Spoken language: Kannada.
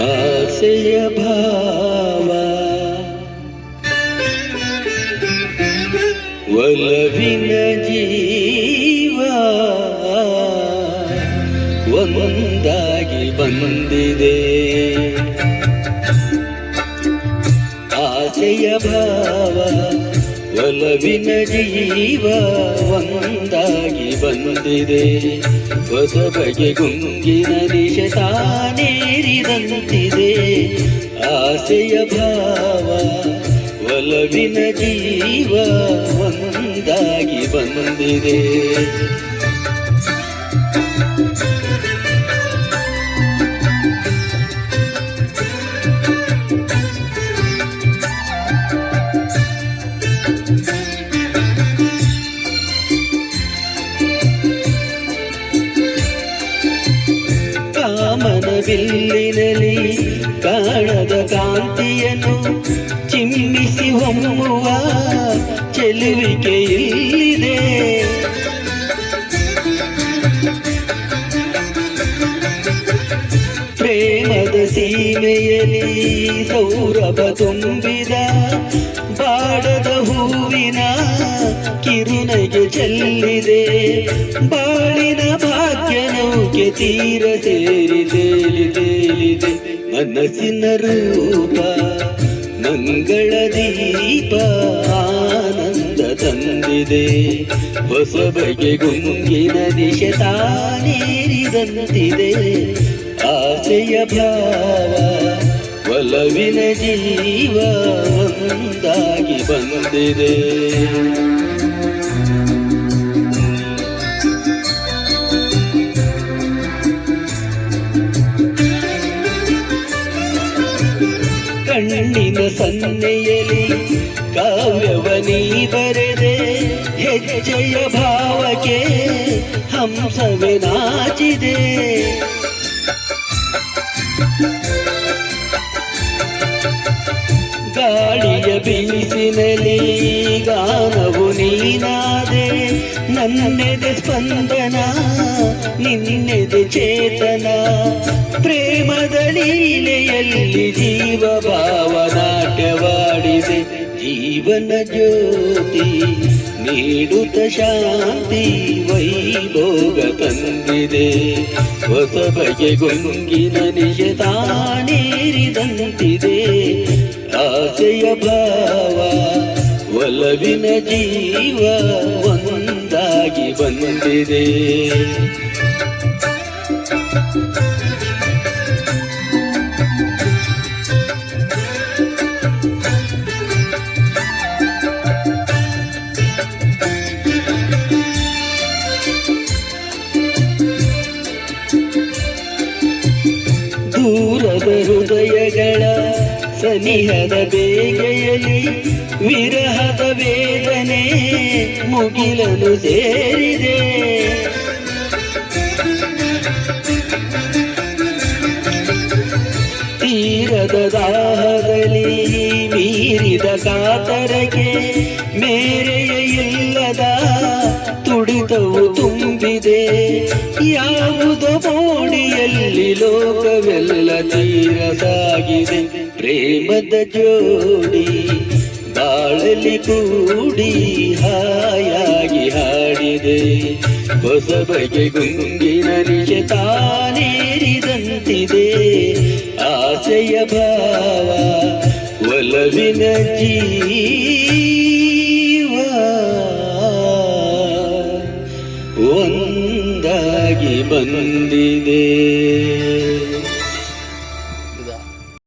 ಆಸೆಯ ಭಾವ. ಒಲವಿನ ಜೀವ. ಒಂದಾಗಿ ಬಂದಿದೆ. ಆಸೆಯ ಭಾವ. ಒಲವಿನ ಜೀವ ಒಂದಾಗಿ ಬಂದಿದೆ. ಹೊಸ ಬಗೆ ಗುಂಗಿನ ದಿಶ ತಾನೇರಿದಂತಿದೆ ಆಸೆಯ ಭಾವ ಒಲವಿನ ಜೀವ ಒಂದಾಗಿ ಬಂದಿದೆ. ಕಾಮನ ಬಿಲ್ಲಿನಲ್ಲಿ ಕಾಣದ ಕಾಂತಿಯನ್ನು ಚಿಮ್ಮಿಸಿ ಹೊಮ್ಮುವ ಚೆಲುವಿಕೆ ಸೀಮೆಯಲ್ಲಿ ಸೌರಭ ತುಂಬಿದ ಬಾಡದ ಹೂವಿನ ಕಿರುನಗೆ ಚೆಲ್ಲಿದೆ. ಬಾಳಿನ ಭಾಗ್ಯ ನೌಕೆ ತೀರ ಸೇರಿ ತೇಲಿ ತೇಲಿದೆ. ಮನಸ್ಸಿನ ರೂಪ, ಮಂಗಳ ದೀಪ, ಆನಂದ ತಂದಿದೆ. ಹೊಸ ಬಗೆ ಗುಂಗಿನ ದಿಶೆ ತಾನೇರಿದಂತಿದೆ. ಆಸೆಯ ಭಾವ ಒಲವಿನ ಜೀವ ಒಂದಾಗಿ ಬಂದಿದೆ. ಕಣ್ಣಿನ ಸನ್ನೆಯಲ್ಲಿ ಕಾವ್ಯವನಿ ಬರೆದೆ ಹೆಜ್ಜೆಯ ಭಾವಕ್ಕೆ ಹಂಸವೇ ನಾಚಿದೆ. ಬೀಸಿನಲ್ಲಿ ಗಾನವು ನೀನಾದೆ, ನನ್ನೆದೆ ಸ್ಪಂದನ, ನಿನ್ನೆದೆ ಚೇತನ. ಪ್ರೇಮದ ಲೀಲೆಯಲ್ಲಿ ಜೀವ ಭಾವ ನಾಟ್ಯವಾಡಿದೆ ಜೀವನ ಜ್ಯೋತಿ ನೀಡುತ್ತ ಶಾಂತಿ ವೈಭೋಗ ತಂದಿದೆ. ಹೊಸ ಬಗೆ ಗುಂಗಿನ ನಿಜ ತಾನೇರಿದಂತಿದೆ ಆಸೆಯ ಭಾವ ಒಲವಿನ ಜೀವ ಒಂದಾಗಿ ಬಂದಿದೆ. ದೂರದ ಹೃದಯಗಳ ಸನಿಹದ ಬೇಗೆಯಲ್ಲಿ ವಿರಹದ ವೇದನೆ ಮುಗಿಲಲು ಸೇರಿದೆ. ತೀರದ ದಾಹದಲ್ಲಿ ಮೀರಿದ ಕಾತರಕ್ಕೆ ಮೇರೆಯ ಇಲ್ಲದ ತುಡಿತವು ತುಂಬಿದೆ. ಯಾವುದೋ ಮೋಡಿಯಲ್ಲಿ ಲೋಕವೆಲ್ಲ ತೀರದಾಗಿದೆ ಪ್ರೇಮದ ಜೋಡಿ ಬಾಳಲಿ ಕೂಡಿ ಹಾಯಾಗಿ ಹಾಡಿದೆ. ಹೊಸ ಬಗೆ ಗುಂಗಿನ ನಿಜ ತಾನೇರಿದಂತಿದೆ ಆಸೆಯ ಭಾವ ಒಲವಿನ ಜೀವ. ಒಂದಾಗಿ ಬಂದಿದೆ.